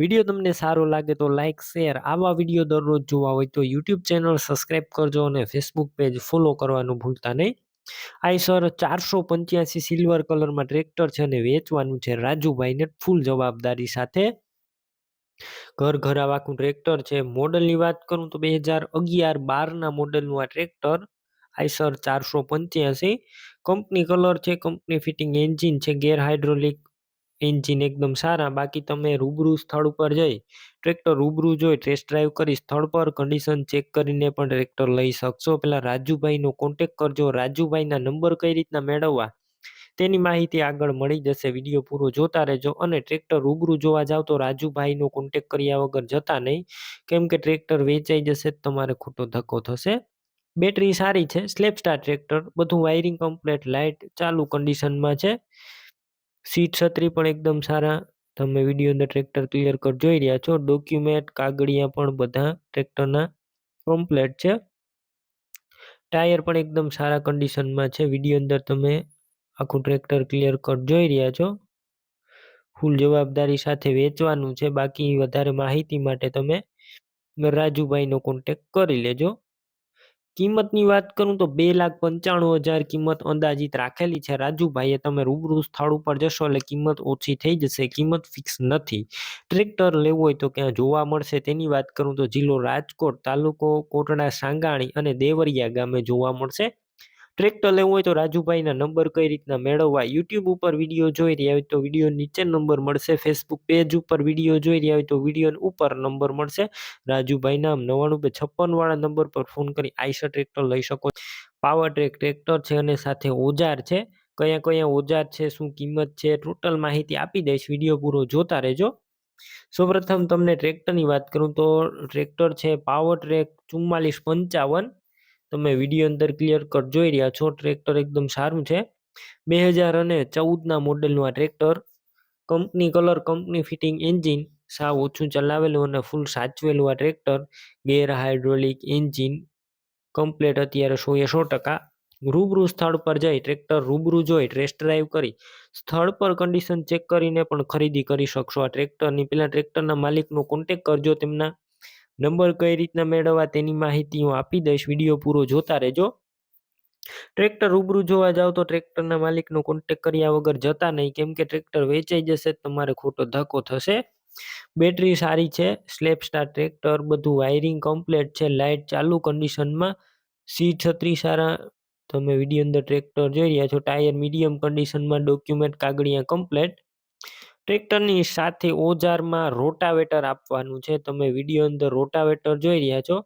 Video તમને સારો લાગે તો લાઇક શેર આવા વીડિયો દરરોજ જોવા હોય તો યુટ્યુબ ચેનલ સબસ્ક્રાઈબ કરજો અને ફેસબુક પેજ ફોલો કરવાનું ભૂલતા નહીં. આઈસર ચારસો પંચ્યાસી સિલ્વર કલરમાં ટ્રેક્ટર છે અને વેચવાનું છે રાજુભાઈને ફૂલ જવાબદારી સાથે. ઘર ઘરાવાકું ટ્રેક્ટર છે. મોડલની વાત કરું તો બે હજાર અગિયાર બારના મોડલનું આ ટ્રેક્ટર આઈસર ચારસો પંચ્યાસી. કંપની કલર છે કંપની ફિટિંગ એન્જિન છે, ગેર હાઇડ્રોલિક એન્જિન એકદમ સારા, બાકી તમે રૂબરૂ સ્થળ ઉપર જઈ, ટ્રેક્ટર રૂબરૂ જોઈ ટેસ્ટ ડ્રાઈવ કરી સ્થળ પર કન્ડિશન ચેક કરીને પણ ટ્રેક્ટર લઈ શકશો. પહેલાં રાજુભાઈનો કોન્ટેક કરજો. રાજુભાઈના નંબર કઈ રીતના મેળવવા, તેની માહિતી આગળ મળી જશે. વીડિયો પૂરો જોતા રહેજો અને ટ્રેક્ટર રૂબરૂ જોવા જાવ તો રાજુભાઈનો કોન્ટેક કર્યા વગર જતા નહીં. કેમ કે ટ્રેક્ટર વેચાઈ જશે તમારે ખોટો ધક્કો થશે. બેટરી સારી છે સ્લેપ સ્ટાર ટ્રેક્ટર, બધું વાયરિંગ કમ્પ્લેટ લાઇટ ચાલુ કન્ડિશનમાં છે. સીટ છત્રી પણ એકદમ સારા. તમે વીડિયો અંદર ટ્રેક્ટર ક્લિયર કટ જોઈ રહ્યા છો. ડોક્યુમેન્ટ કાગળિયા પણ બધા ટ્રેક્ટરના કમ્પ્લેટ છે. ટાયર પણ એકદમ સારા કન્ડિશનમાં છે. વીડિયો અંદર તમે આખું ટ્રેક્ટર ક્લિયર કટ જોઈ રહ્યા છો. ફૂલ જવાબદારી સાથે વેચવાનું છે. બાકી વધારે માહિતી માટે તમે રાજુભાઈનો કોન્ટેક કરી લેજો. કિંમતની વાત કરું તો બે લાખ પંચાણું હજાર કિંમત અંદાજિત રાખેલી છે. રાજુભાઈએ તમે રૂબરૂ સ્થળ ઉપર જશો એટલે કિંમત ઓછી થઈ જશે, કિંમત ફિક્સ નથી. ટ્રેક્ટર લેવું હોય તો ક્યાં જોવા મળશે? તેની વાત કરું તો જિલ્લો રાજકોટ તાલુકો કોટડા, સાંગાણી અને દેવરિયા ગામે જોવા મળશે. ટ્રેક્ટર લેવું હોય તો રાજુભાઈના નંબર કઈ રીતના મેળવવા? યુટ્યુબ ઉપર વીડિયો જોઈ રહ્યા હોય તો વીડિયો નીચે નંબર મળશે. ફેસબુક પેજ ઉપર વીડિયો જોઈ રહ્યા હોય તો વીડિયો ઉપર નંબર મળશે. રાજુભાઈ નામ નવાણું બે છપ્પન વાળા નંબર પર ફોન કરી આઈસર ટ્રેક્ટર લઈ શકો પાવર ટ્રેક ટ્રેક્ટર છે અને સાથે ઓજાર છે. કયા કયા ઓજાર છે, શું કિંમત છે ટોટલ માહિતી આપી દઈશ. વીડિયો પૂરો જોતા રહેજો. સૌપ્રથમ તમને ટ્રેક્ટરની વાત કરું તો ટ્રેક્ટર છે પાવર ટ્રેક ચુમ્માલીસ પંચાવન. તમે વીડિયો અંદર ક્લિયર કટ જોઈ રહ્યા છો ટ્રેક્ટર એકદમ સારું છે. બે હજાર અને ચૌદના મોડેલનું આ tractor company colour company fitting engine સાવ ઓછું ચલાવેલું અને ફૂલ સાચવેલું આ tractor gear hydraulic engine complete અત્યારે સો એ સો ટકા. રૂબરૂ સ્થળ પર જઈ ટ્રેક્ટર રૂબરૂ જોઈ ટેસ્ટ ડ્રાઈવ કરી. સ્થળ પર કન્ડિશન ચેક કરીને પણ ખરીદી કરી શકશો આ ટ્રેક્ટરની પહેલાં ટ્રેક્ટરના માલિકનો કોન્ટેક કરજો તેમના નંબર કઈ રીતના મેળવવા તેની માહિતી હું આપી દઈશ. વીડિયો પૂરો જોતા રહેજો. ટ્રેક્ટર રૂબરૂ જોવા જાવ તો ટ્રેક્ટરના માલિકનો કોન્ટેક કર્યા વગર જતા નહીં. કેમ કે ટ્રેક્ટર વેચાઈ જશે, તમારે ખોટો ધક્કો થશે. બેટરી સારી છે સ્લેપ સ્ટાર ટ્રેક્ટર, બધું વાયરિંગ કમ્પ્લેટ છે, લાઇટ ચાલુ કન્ડિશનમાં સી છત્રી સારા, તમે વીડિયો અંદર ટ્રેક્ટર જોઈ રહ્યા છો, ટાયર મીડિયમ કન્ડિશનમાં ડોક્યુમેન્ટ કાગળિયા કમ્પ્લેટ ટ્રેક્ટરની સાથે ઓજારમાં રોટાવેટર આપવાનું છે. તમે વીડિયો અંદર રોટાવેટર જોઈ રહ્યા છો.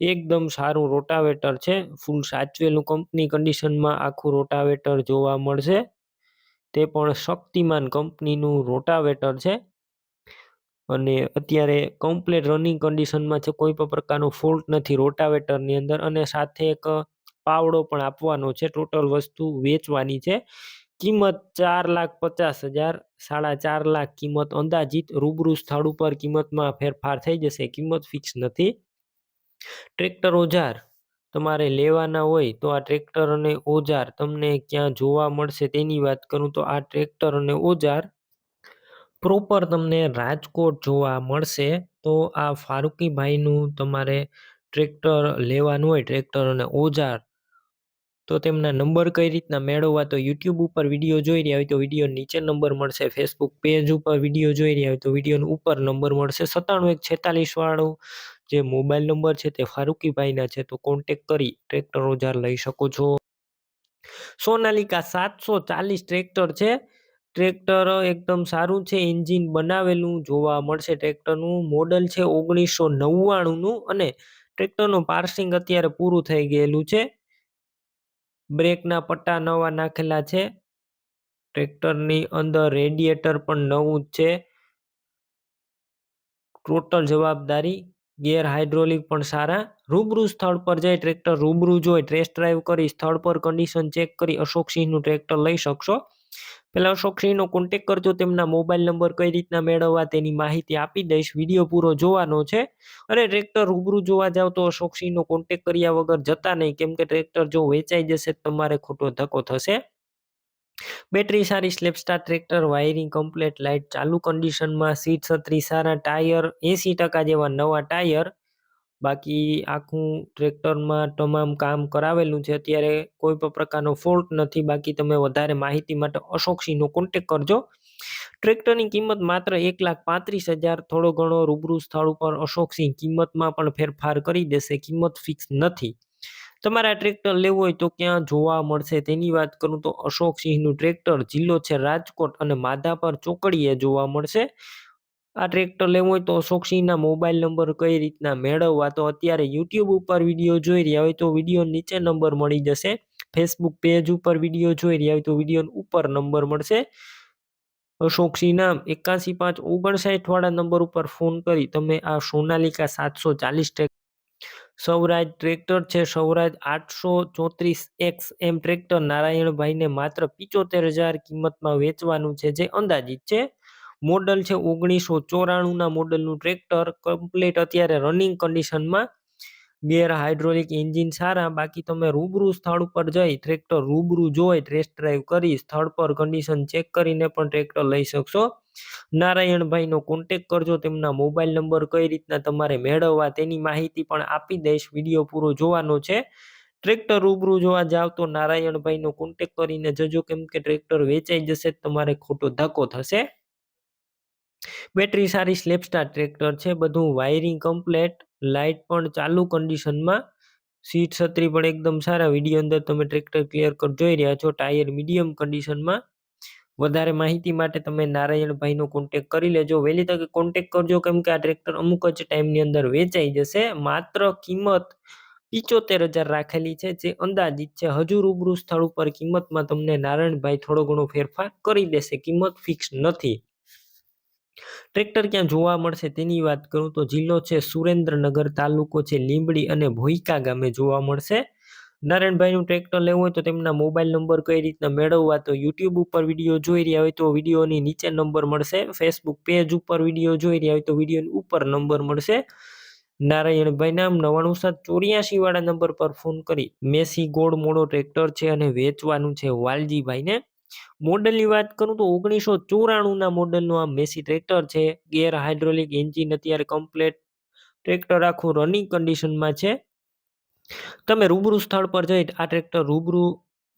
એકદમ સારું રોટાવેટર છે. ફૂલ સાચવેલું કંપની કન્ડિશનમાં આખું રોટાવેટર જોવા મળશે. તે પણ શક્તિમાન કંપનીનું રોટાવેટર છે. અને અત્યારે કમ્પ્લેટ રનિંગ કન્ડિશનમાં છે. કોઈ પણ પ્રકારનો ફોલ્ટ નથી રોટાવેટરની અંદર. અને સાથે એક પાવડો પણ આપવાનો છે. ટોટલ વસ્તુ વેચવાની છે. કિંમત ચાર લાખ પચાસ હજાર, સાડા ચાર લાખ કિંમત અંદાજિત, રૂબરૂ સ્થળ ઉપર કિંમતમાં ફેરફાર થઈ જશે. કિંમત ફિક્સ નથી. ટ્રેક્ટર ઓજાર તમારે લેવાના હોય તો આ ટ્રેક્ટર અને ઓજાર તમને ક્યાં જોવા મળશે તેની વાત કરું તો આ ટ્રેક્ટર અને ઓજાર પ્રોપર તમને રાજકોટ જોવા મળશે. તો આ ફારૂકીભાઈનું તમારે ટ્રેક્ટર લેવાનું હોય, ટ્રેક્ટર અને ઓજાર તો તેમના નંબર કઈ રીતના મેળવવા તો યુટ્યુબ ઉપર વીડિયો જોઈ રહ્યા હોય તો વીડિયો નીચે નંબર મળશે. ફેસબુક પેજ ઉપર વીડિયો જોઈ રહ્યા હોય તો વીડિયો ઉપર નંબર મળશે. સત્તાણું એક છેતાલીસ વાળું જે મોબાઈલ નંબર છે તે ફારૂકીભાઈના છે તો કોન્ટેક કરી ટ્રેક્ટર ઓજાર લઈ શકો છો. સોનાલિકા સાતસો ચાલીસ ટ્રેક્ટર છે. ટ્રેક્ટર એકદમ સારું છે એન્જિન બનાવેલું જોવા મળશે ટ્રેક્ટરનું મોડલ છે ઓગણીસો નવ્વાણુંનું અને ટ્રેક્ટરનું પાર્સિંગ અત્યારે પૂરું થઈ ગયેલું છે. બ્રેકના પટ્ટા નવા નાખેલા છે. ટ્રેક્ટરની અંદર રેડિએટર પણ નવું જ છે. ટોટલ જવાબદારી ગેર હાઇડ્રોલિક પણ સારા. રૂબરૂ સ્થળ પર જઈ ટ્રેક્ટર રૂબરૂ જોઈ ટેસ્ટ ડ્રાઈવ કરી સ્થળ પર કન્ડિશન ચેક કરી અશોક સિંહનું ટ્રેક્ટર લઈ શકશો. પહેલાં શોખીનો કોન્ટેક કરજો, તેમના મોબાઈલ નંબર કઈ રીતના મેળવવા તેની માહિતી આપી દઈશ વીડિયો પૂરો જોવાનો છે. અને ટ્રેક્ટર રૂબરૂ જોવા જાવ તો શોખીનો કોન્ટેક કર્યા વગર જતા નહીં, કેમ કે ટ્રેક્ટર જો વેચાઈ જશે તમારે ખોટો ધક્કો થશે. બેટરી સારી self start tractor wiring complete light ચાલુ કન્ડિશનમાં સીટ છત્રી, સારા ટાયર એંસી ટકા જેવા નવા ટાયર બાકી આખું ટ્રેક્ટરમાં તમામ કામ કરાવેલું છે, અત્યારે કોઈ પણ પ્રકારનો ફોલ્ટ નથી. બાકી તમે વધારે માહિતી માટે અશોકસિંહનો કોન્ટેક કરજો. ટ્રેક્ટરની કિંમત માત્ર એક લાખ પાંત્રીસ હજાર, થોડો ઘણો રૂબરૂ સ્થળ ઉપર અશોકસિંહ કિંમતમાં પણ ફેરફાર કરી દેશે, કિંમત ફિક્સ નથી. તમારે ટ્રેક્ટર લેવું હોય તો ક્યાં જોવા મળશે? તેની વાત કરું તો અશોકસિંહનું ટ્રેક્ટર જિલ્લો છે રાજકોટ અને માધાપર ચોકડીએ જોવા મળશે. આ ટ્રેક્ટર લેવું હોય તો અશોકસિંહના મોબાઈલ નંબર કઈ રીતના મેળવવા? તો અત્યારે યુટ્યુબ ઉપર વીડિયો જોઈ રહ્યા હોય તો વીડિયો નીચે નંબર મળી જશે. ફેસબુક પેજ ઉપર વીડિયો જોઈ રહ્યા હોય તો વીડિયો ઉપર નંબર મળશે. નામ એકાસી પાંચ ઓગણસાઠ વાળા નંબર ઉપર ફોન કરી. તમે આ સોનાલિકા સાતસો ચાલીસ સૌરાજ ટ્રેક્ટર છે. સૌરાજ આઠસો ચોત્રીસ એક્સ એમ ટ્રેક્ટર નારાયણભાઈને માત્ર પિચોતેર હજાર કિંમતમાં વેચવાનું છે, જે અંદાજિત છે. મોડલ છે ઓગણીસો ચોરાણુંના મોડલનું ટ્રેક્ટર. કમ્પ્લીટ અત્યારે રનિંગ કન્ડિશનમાં ગેર હાઇડ્રોલિક એન્જિન સારા. બાકી તમે રૂબરૂ સ્થળ પર જઈ ટ્રેક્ટર રૂબરૂ જોઈ ટેસ્ટ ડ્રાઈવ કરી સ્થળ પર કન્ડિશન ચેક કરીને પણ ટ્રેક્ટર લઈ શકશો. નારાયણભાઈનો કોન્ટેક કરજો. તેમના મોબાઈલ નંબર કઈ રીતના તમારે મેળવવા તેની માહિતી પણ આપી દઈશ. વીડિયો પૂરો જોવાનો છે. ટ્રેક્ટર રૂબરૂ જોવા જાવ તો નારાયણભાઈનો કોન્ટેક કરીને જજો. કેમ કે ટ્રેક્ટર વેચાઈ જશે તમારે ખોટો ધક્કો થશે. બેટરી સારી સ્લેપસ્ટાર ટ્રેક્ટર છે, બધું વાયરિંગ કમ્પ્લેટ લાઇટ પણ ચાલુ કન્ડિશનમાં સીટ છત્રી પણ એકદમ સારા વીડિયો અંદર તમે ટ્રેક્ટર ક્લિયર કર, જોઈ રહ્યા છો ટાયર મીડિયમ કન્ડિશનમાં વધારે માહિતી માટે તમે નારાયણભાઈનો કોન્ટેક કરી લેજો. વહેલી તકે કોન્ટેક કરજો, કેમ કે આ ટ્રેક્ટર અમુક જ ટાઈમની અંદર વેચાઈ જશે. માત્ર કિંમત પિચોતેર હજાર રાખેલી છે, જે અંદાજિત છે. હજુ રૂબરૂ સ્થળ ઉપર કિંમતમાં તમને નારાયણભાઈ થોડો ઘણો ફેરફાર કરી દેશે. કિંમત ફિક્સ નથી. ટ્રેક્ટર ક્યાં જોવા મળશે તેની વાત કરું તો જિલ્લો છે સુરેન્દ્રનગર, તાલુકો છે લીંબડી અને ભોઈકા ગામે જોવા મળશે. નારાયણભાઈનું ટ્રેક્ટર લેવું હોય તો તેમના મોબાઈલ નંબર કઈ રીતના મેળવવા તો યુટ્યુબ ઉપર વીડિયો જોઈ રહ્યા હોય તો વિડીયોની નીચે નંબર મળશે. ફેસબુક પેજ ઉપર વીડિયો જોઈ રહ્યા હોય તો વિડીયોની ઉપર નંબર મળશે. નારાયણભાઈ નામ નવાણું સાત ચોર્યાસી વાળા નંબર પર ફોન કરી. મેસી ગોળ મોડો ટ્રેક્ટર છે અને વેચવાનું છે વાલજીભાઈને. મોડલની વાત કરું તો ઓગણીસો ચોરાણુંના મોડલનું આ મેસી ટ્રેક્ટર છે. ગેર હાઇડ્રોલિક એન્જિન અત્યારે કમ્પ્લેટ ટ્રેક્ટર આખું રનિંગ કન્ડિશનમાં છે. તમે રૂબરૂ સ્થળ પર જઈ આ ટ્રેક્ટર રૂબરૂ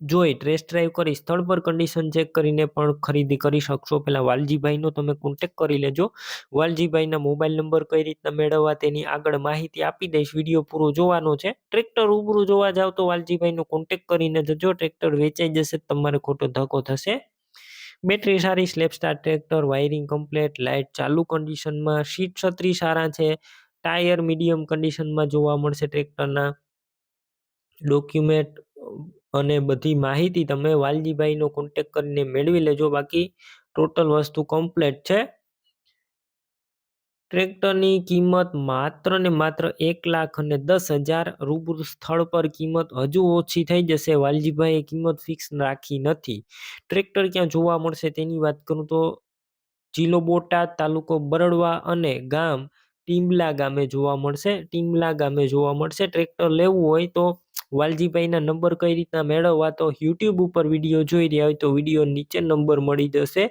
જોઈ ટેસ્ટ ડ્રાઈવ કરી, સ્થળ પર કન્ડિશન ચેક કરીને પણ ખરીદી કરી શકશો. પહેલાં વાલજીભાઈનો તમે કોન્ટેક કરી લેજો. વાલજીભાઈના મોબાઈલ નંબર કઈ રીતના મેળવવા તેની આગળ માહિતી આપી દઈશ. વીડિયો પૂરો જોવાનો છે. ટ્રેક્ટર રૂબરૂ જોવા જાવ તો વાલજીભાઈનો કોન્ટેક કરીને જજો. ટ્રેક્ટર વેચાઈ જશે, તમારે ખોટો ધક્કો થશે. બેટરી સારી self start tractor wiring complete light ચાલુ કન્ડિશનમાં સીટ છત્રી સારા છે. ટાયર મીડિયમ કન્ડિશનમાં જોવા મળશે ટ્રેક્ટરના ડોક્યુમેન્ટ અને બધી માહિતી તમે વાલજીભાઈનો કોન્ટેક કરીને મેળવી લેજો. બાકી ટોટલ વસ્તુ કમ્પ્લેટ છે. ટ્રેક્ટરની કિંમત માત્ર ને માત્ર એક લાખ અને દસ હજાર રૂબરૂ સ્થળ પર કિંમત હજુ ઓછી થઈ જશે. વાલજીભાઈએ કિંમત ફિક્સ રાખી નથી. ટ્રેક્ટર ક્યાં જોવા મળશે તેની વાત કરું તો જિલ્લો બોટાદ, તાલુકો બરડવા અને ગામ ટીમલા ગામે જોવા મળશે. ટીમલા ગામે જોવા મળશે. ટ્રેક્ટર લેવું હોય તો વાલજીભાઈના નંબર કઈ રીતના મેળવવા તો યુટ્યુબ ઉપર વીડિયો જોઈ રહ્યા હોય તો વીડિયો નીચે નંબર મળી જશે.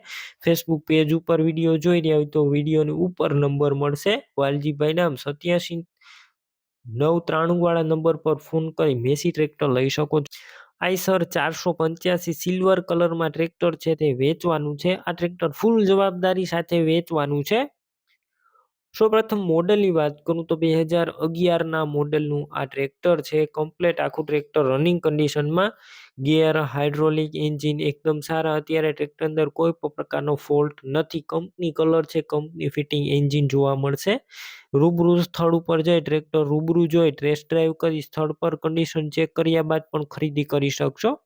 ફેસબુક પેજ ઉપર વીડિયો જોઈ રહ્યા હોય તો વિડીયોની ઉપર નંબર મળશે. વાલજીભાઈ નામ સત્યાસી નવ ત્રાણું વાળા નંબર પર ફોન કરી મેસી ટ્રેક્ટર લઈ શકો છો. આઈસર ચારસો પંચ્યાસી સિલ્વર કલરમાં ટ્રેક્ટર છે તે વેચવાનું છે. આ ટ્રેક્ટર ફૂલ જવાબદારી સાથે વેચવાનું છે. સૌપ્રથમ મોડલની વાત કરું તો બે હજાર અગિયારના મોડલનું આ ટ્રેક્ટર છે. કમ્પ્લેટ આખું ટ્રેક્ટર રનિંગ કન્ડિશનમાં ગિયર હાઇડ્રોલિક એન્જિન એકદમ સારા. અત્યારે ટ્રેક્ટર અંદર કોઈ પણ પ્રકારનો ફોલ્ટ નથી. કંપની કલર છે કંપની ફિટિંગ એન્જિન જોવા મળશે. રૂબરૂ સ્થળ ઉપર જઈ ટ્રેક્ટર રૂબરૂ જોઈ ટેસ્ટ ડ્રાઈવ કરી સ્થળ પર કન્ડિશન ચેક કર્યા બાદ પણ ખરીદી કરી શકશો.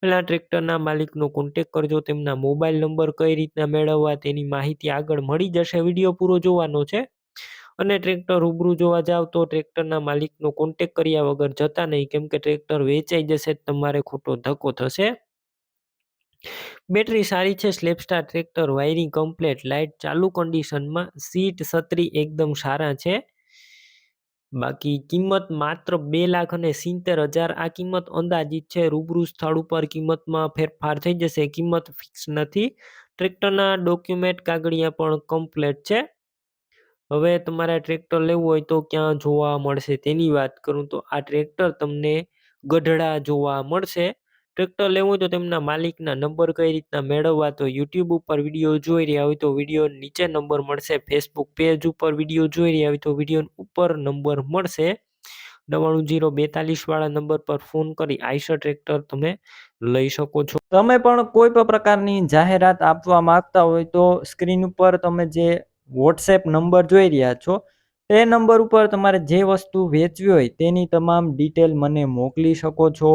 પહેલાં ટ્રેક્ટરના માલિકનો કોન્ટેક કરજો, તેમના મોબાઈલ નંબર કઈ રીતના મેળવવા તેની માહિતી આગળ મળી જશે. વીડિયો પૂરો જોવાનો છે અને ટ્રેક્ટર રૂબરૂ જોવા જાવ તો ટ્રેક્ટરના માલિકનો કોન્ટેક કર્યા વગર જતા નહીં. કેમ કે ટ્રેક્ટર વેચાઈ જશે તમારે ખોટો ધક્કો થશે. બેટરી સારી છે, self start tractor wiring complete light ચાલુ કન્ડિશનમાં સીટ છત્રી એકદમ સારા છે. બાકી કિંમત માત્ર બે લાખ અને સિત્તેર હજાર, આ કિંમત અંદાજિત છે. રૂબરૂ સ્થળ ઉપર કિંમતમાં ફેરફાર થઈ જશે. કિંમત ફિક્સ નથી. ટ્રેક્ટરના ડોક્યુમેન્ટ કાગળિયા પણ કમ્પ્લેટ છે. હવે તમારે ટ્રેક્ટર લેવું હોય તો ક્યાં જોવા મળશે તેની વાત કરું તો આ ટ્રેક્ટર તમને ગઢડા જોવા મળશે. ટ્રેક્ટર લેવું તો તેમના માલિકના નંબર કઈ રીતના મેળવવા? તો યુટ્યુબ ઉપર વીડિયો જોઈ રહ્યા હોય તો વીડિયો નીચે નંબર મળશે. ફેસબુક પેજ ઉપર વીડિયો જોઈ રહ્યા હોય તો વીડિયો ઉપર નંબર મળશે. નવાણું જીરો બેતાલીસ વાળા નંબર પર ફોન કરી આઈશર ટ્રેક્ટર તમે લઈ શકો છો. તમે પણ કોઈ પણ પ્રકારની જાહેરાત આપવા માંગતા હોય તો સ્ક્રીન ઉપર તમે જે વોટ્સએપ નંબર જોઈ રહ્યા છો, તે નંબર ઉપર તમારે જે વસ્તુ વેચવી હોય તેની તમામ ડિટેલ મને મોકલી શકો છો.